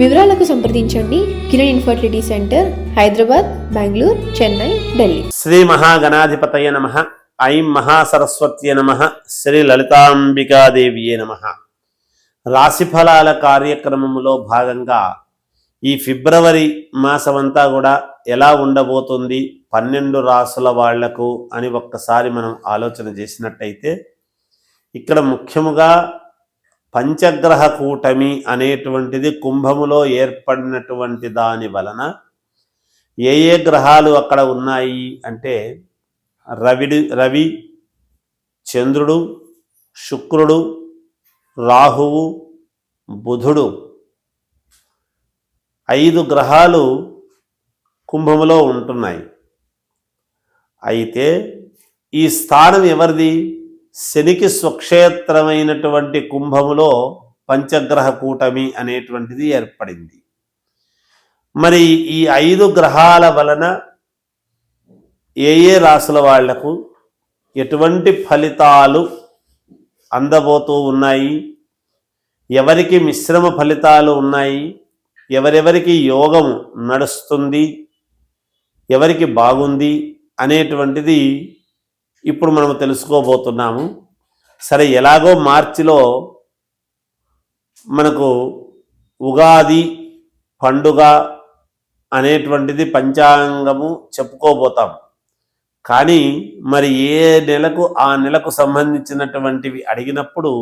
వివరాలకు సంప్రదించండి Kiran infertility centre Hyderabad Bengaluru Chennai Delhi. Shri మహాగణాధిపతయ నమ. ఐం మహాసరస్వత్య నమ. శ్రీ లలితాంబికాదేవియే నమ. రాశిఫలాల కార్యక్రమంలో భాగంగా ఈ ఫిబ్రవరి మాసమంతా కూడా ఎలా ఉండబోతుంది పన్నెండు రాసుల వాళ్ళకు అని ఒక్కసారి మనం ఆలోచన చేసినట్టయితే ఇక్కడ ముఖ్యముగా పంచగ్రహ కూటమి అనేటువంటిది కుంభములో ఏర్పడినటువంటి దాని వలన ఏ ఏ గ్రహాలు అక్కడ ఉన్నాయి అంటే రవిడు రవి చంద్రుడు శుక్రుడు రాహువు బుధుడు ఐదు గ్రహాలు కుంభములో ఉంటున్నాయి. అయితే ఈ స్థానం ఎవరిది? శనికి స్వక్షేత్రమైనటువంటి కుంభములో పంచగ్రహ కూటమి అనేటువంటిది ఏర్పడింది. మరి ఈ ఐదు గ్రహాల వలన ఏ ఏ రాసుల వాళ్ళకు ఎటువంటి ఫలితాలు అందబోతూ ఉన్నాయి? ఎవరికి మిశ్రమ ఫలితాలు ఉన్నాయి? ఎవరెవరికి యోగం నడుస్తుంది? ఎవరికి బాగుంది? అనేటువంటిది ఇప్పుడు మనం తెలుసుకోబోతున్నాము. సరే ఎలాగో మార్చిలో మనకు ఉగాది పండుగ అనేటువంటిది పంచాంగము చెప్పుకోబోతాం. కానీ మరి ఏ నెలకు ఆ నెలకు సంబంధించినటువంటివి అడిగినప్పుడు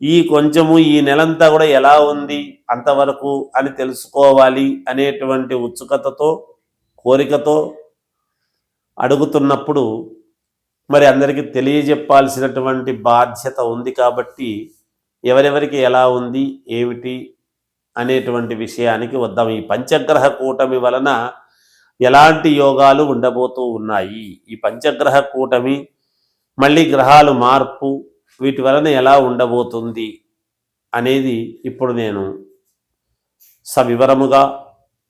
ఈ కొంచెము ఈ నెలంతా కూడా ఎలా ఉంది అంతవరకు అని తెలుసుకోవాలి అనేటువంటి ఉత్సుకతతో కోరికతో అడుగుతున్నప్పుడు మరి అందరికీ తెలియజెప్పాల్సినటువంటి బాధ్యత ఉంది కాబట్టి ఎవరెవరికి ఎలా ఉంది ఏమిటి అనేటువంటి విషయానికి వద్దాం. ఈ పంచగ్రహ కూటమి వలన ఎలాంటి యోగాలు ఉండబోతూ ఉన్నాయి? ఈ పంచగ్రహ కూటమి మళ్ళీ గ్రహాలు మార్పు వీటి వలన ఎలా ఉండబోతుంది అనేది ఇప్పుడు నేను సవివరముగా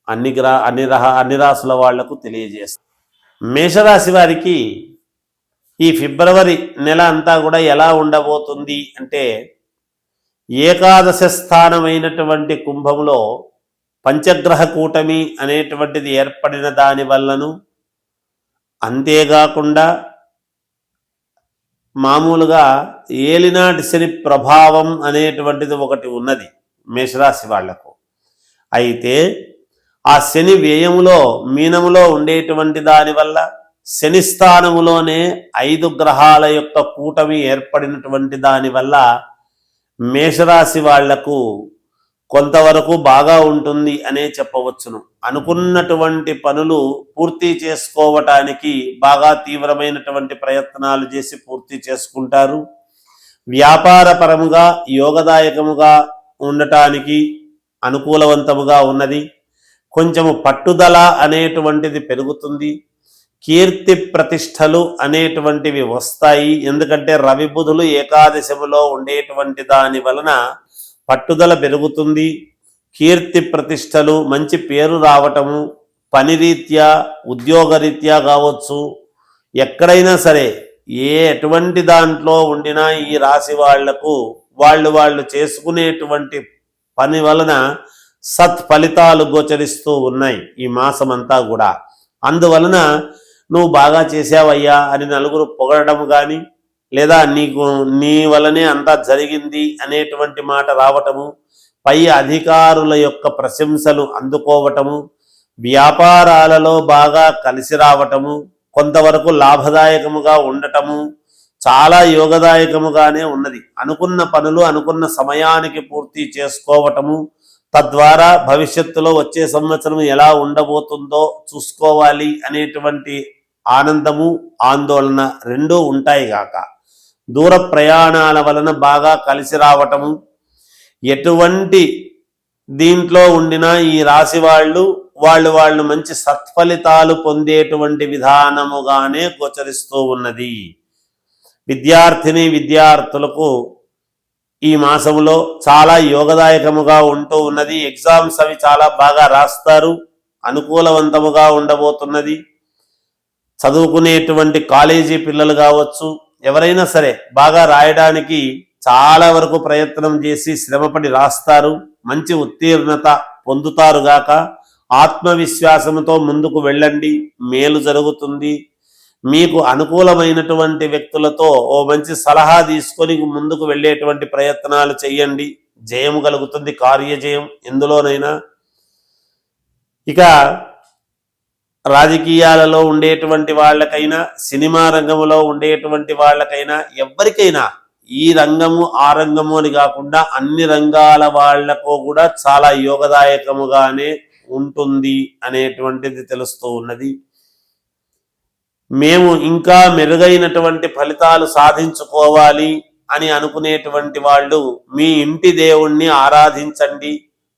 అన్ని గ్రహ అన్ని రహ అన్ని రాసుల వాళ్ళకు తెలియజేస్తాను మేషరాశి వారికి ఈ ఫిబ్రవరి నెల అంతా కూడా ఎలా ఉండబోతుంది అంటే ఏకాదశ స్థానమైనటువంటి కుంభంలో పంచగ్రహ కూటమి అనేటువంటిది ఏర్పడిన దాని వల్లను అంతేకాకుండా మామూలుగా ఏలినాటి శని ప్రభావం అనేటువంటిది ఒకటి ఉన్నది మేషరాశి వాళ్ళకు. అయితే ఆ శని వ్యయములో మీనములో ఉండేటువంటి దాని వల్ల శని స్థానములోనే ఐదు గ్రహాల యొక్క కూటమి ఏర్పడినటువంటి దాని వల్ల మేషరాశి వాళ్ళకు కొంతవరకు బాగా ఉంటుంది అనే చెప్పవచ్చును. అనుకున్నటువంటి పనులు పూర్తి చేసుకోవటానికి బాగా తీవ్రమైనటువంటి ప్రయత్నాలు చేసి పూర్తి చేసుకుంటారు. వ్యాపారపరముగా యోగదాయకముగా ఉండటానికి అనుకూలవంతముగా ఉన్నది. కొంచెము పట్టుదల అనేటువంటిది పెరుగుతుంది. కీర్తి ప్రతిష్టలు అనేటువంటివి వస్తాయి. ఎందుకంటే రవి బుధులు ఏకాదశములో ఉండేటువంటి దాని వలన పట్టుదల పెరుగుతుంది. కీర్తి ప్రతిష్టలు మంచి పేరు రావటము పని రీత్యా ఉద్యోగరీత్యా కావచ్చు ఎక్కడైనా సరే ఏ ఎటువంటి దాంట్లో ఉండినా ఈ రాశి వాళ్ళకు వాళ్ళు వాళ్ళు చేసుకునేటువంటి పని వలన సత్ ఫలితాలు గోచరిస్తూ ఉన్నాయి ఈ మాసమంతా కూడా. అందువలన నువ్వు బాగా చేసావయ్యా అని నలుగురు పొగడము కానీ లేదా నీకు నీ వలనే అంతా జరిగింది అనేటువంటి మాట రావటము పై అధికారుల యొక్క ప్రశంసలు అందుకోవటము వ్యాపారాలలో బాగా కలిసి రావటము కొంతవరకు లాభదాయకముగా ఉండటము చాలా యోగదాయకముగానే ఉన్నది. అనుకున్న పనులు అనుకున్న సమయానికి పూర్తి చేసుకోవటము తద్వారా భవిష్యత్తులో వచ్చే సంవత్సరం ఎలా ఉండబోతుందో చూసుకోవాలి అనేటువంటి ఆనందము ఆందోళన రెండూ ఉంటాయి గాక. దూర ప్రయాణాల వలన బాగా కలిసి రావటము ఎటువంటి దీంట్లో ఉండినా ఈ రాశి వాళ్ళు వాళ్ళు వాళ్ళు మంచి సత్ఫలితాలు పొందేటువంటి విధానముగానే గోచరిస్తూ ఉన్నది. విద్యార్థిని విద్యార్థులకు ఈ మాసంలో చాలా యోగదాయకముగా ఉంటూ ఉన్నది. ఎగ్జామ్స్ అవి చాలా బాగా రాస్తారు అనుకూలవంతముగా ఉండబోతున్నది. చదువుకునేటువంటి కాలేజీ పిల్లలు కావచ్చు ఎవరైనా సరే బాగా రాయడానికి చాలా వరకు ప్రయత్నం చేసి శ్రమపడి రాస్తారు మంచి ఉత్తీర్ణత పొందుతారు గాక ఆత్మవిశ్వాసంతో ముందుకు వెళ్ళండి మేలు జరుగుతుంది. మీకు అనుకూలమైనటువంటి వ్యక్తులతో ఓ మంచి సలహా తీసుకొని ముందుకు వెళ్ళేటువంటి ప్రయత్నాలు చేయండి జయం కలుగుతుంది కార్యజయం ఎందులోనైనా. ఇక రాజకీయాలలో ఉండేటువంటి వాళ్ళకైనా సినిమా రంగంలో ఉండేటువంటి వాళ్ళకైనా ఎవరికైనా ఈ రంగము ఆ రంగము అని కాకుండా అన్ని రంగాల వాళ్ళకు కూడా చాలా యోగదాయకముగానే ఉంటుంది అనేటువంటిది తెలుస్తూ ఉన్నది. మేము ఇంకా మెరుగైనటువంటి ఫలితాలు సాధించుకోవాలి అని అనుకునేటువంటి వాళ్ళు మీ ఇంటి దేవుణ్ణి ఆరాధించండి.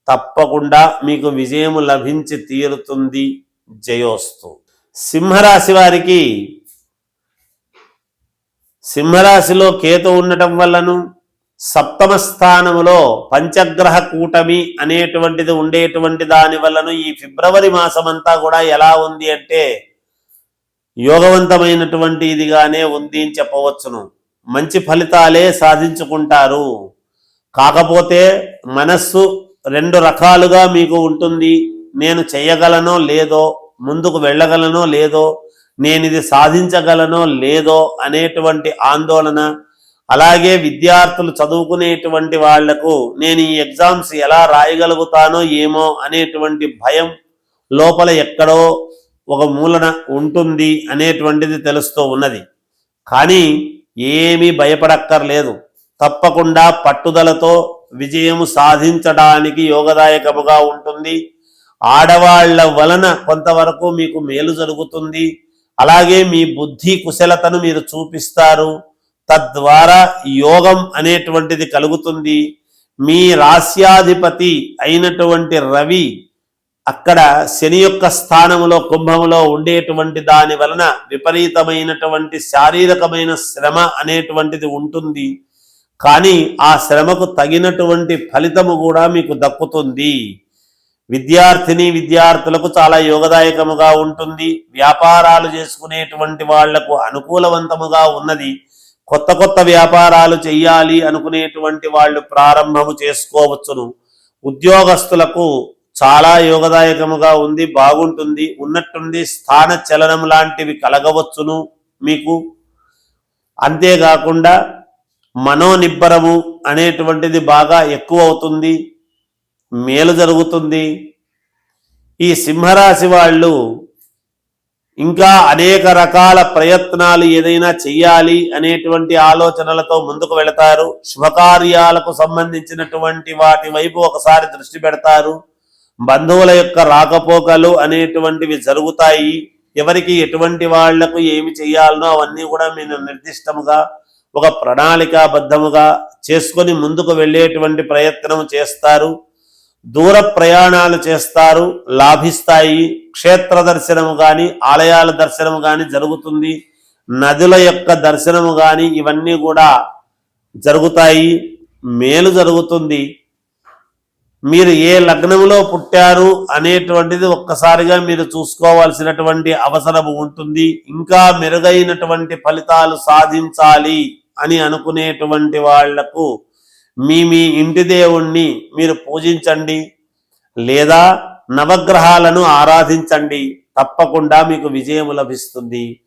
తప్పకుండా మీకు విజయము లభించి తీరుతుంది. జయోస్తు. సింహరాశి వారికి సింహరాశిలో కేతు ఉండటం వల్లను సప్తమ స్థానములో పంచగ్రహ కూటమి అనేటువంటిది ఉండేటువంటి దాని వల్లను ఈ ఫిబ్రవరి మాసమంతా కూడా ఎలా ఉంది అంటే యోగవంతమైనటువంటి ఇదిగానే ఉంది అని చెప్పవచ్చును. మంచి ఫలితాలే సాధించుకుంటారు. కాకపోతే మనస్సు రెండు రకాలుగా మీకు ఉంటుంది. నేను చేయగలనో లేదో ముందుకు వెళ్ళగలనో లేదో నేను ఇది సాధించగలనో లేదో అనేటువంటి ఆందోళన అలాగే విద్యార్థులు చదువుకునేటువంటి వాళ్ళకు నేను ఈ ఎగ్జామ్స్ ఎలా రాయగలుగుతానో ఏమో అనేటువంటి భయం లోపల ఎక్కడో ఒక మూలన ఉంటుంది అనేటువంటిది తెలుస్తూ ఉన్నది. కానీ ఏమీ భయపడక్కర్లేదు. తప్పకుండా పట్టుదలతో విజయము సాధించడానికి యోగదాయకముగా ఉంటుంది. ఆడవాళ్ళ వలన కొంతవరకు మీకు మేలు జరుగుతుంది. అలాగే మీ బుద్ధి కుశలతను మీరు చూపిస్తారు. తద్వారా యోగం అనేటువంటిది కలుగుతుంది. మీ రాస్యాధిపతి అయినటువంటి రవి అక్కడ శని యొక్క స్థానంలో కుంభంలో ఉండేటువంటి దాని వలన విపరీతమైనటువంటి శారీరకమైన శ్రమ అనేటువంటిది ఉంటుంది. కానీ ఆ శ్రమకు తగినటువంటి ఫలితము కూడా మీకు దక్కుతుంది. విద్యార్థిని విద్యార్థులకు చాలా యోగదాయకముగా ఉంటుంది. వ్యాపారాలు చేసుకునేటువంటి వాళ్ళకు అనుకూలవంతముగా ఉన్నది. కొత్త కొత్త వ్యాపారాలు చెయ్యాలి అనుకునేటువంటి వాళ్ళు ప్రారంభము చేసుకోవచ్చును. ఉద్యోగస్తులకు చాలా యోగదాయకముగా ఉంది బాగుంటుంది. ఉన్నట్టుంది స్థాన చలనం లాంటివి కలగవచ్చును మీకు. అంతేకాకుండా మనోనిబ్బరము అనేటువంటిది బాగా ఎక్కువ అవుతుంది మేలు జరుగుతుంది. ఈ సింహరాశి వాళ్ళు ఇంకా అనేక రకాల ప్రయత్నాలు ఏదైనా చెయ్యాలి అనేటువంటి ఆలోచనలతో ముందుకు వెళతారు. శుభకార్యాలకు సంబంధించినటువంటి వాటి వైపు ఒకసారి దృష్టి పెడతారు. బంధువుల యొక్క రాకపోకలు అనేటువంటివి జరుగుతాయి. ఎవరికి ఎటువంటి వాళ్ళకు ఏమి చేయాలనో అవన్నీ కూడా మీరు నిర్దిష్టముగా ఒక ప్రణాళికాబద్ధముగా చేసుకొని ముందుకు వెళ్ళేటువంటి ప్రయత్నం చేస్తారు. దూర ప్రయాణాలు చేస్తారు లాభిస్తాయి. క్షేత్ర దర్శనము కానీ ఆలయాల దర్శనము కానీ జరుగుతుంది. నదుల యొక్క దర్శనము కానీ ఇవన్నీ కూడా జరుగుతాయి. మేలు జరుగుతుంది. మీరు ఏ లగ్నంలో పుట్టారు అనేటువంటిది ఒక్కసారిగా మీరు చూసుకోవాల్సినటువంటి అవసరం ఉంటుంది. ఇంకా మెరుగైనటువంటి ఫలితాలు సాధించాలి అని అనుకునేటువంటి వాళ్ళకు మీ మీ ఇంటి దేవుణ్ణి మీరు పూజించండి. లేదా నవగ్రహాలను ఆరాధించండి. తప్పకుండా మీకు విజయం లభిస్తుంది.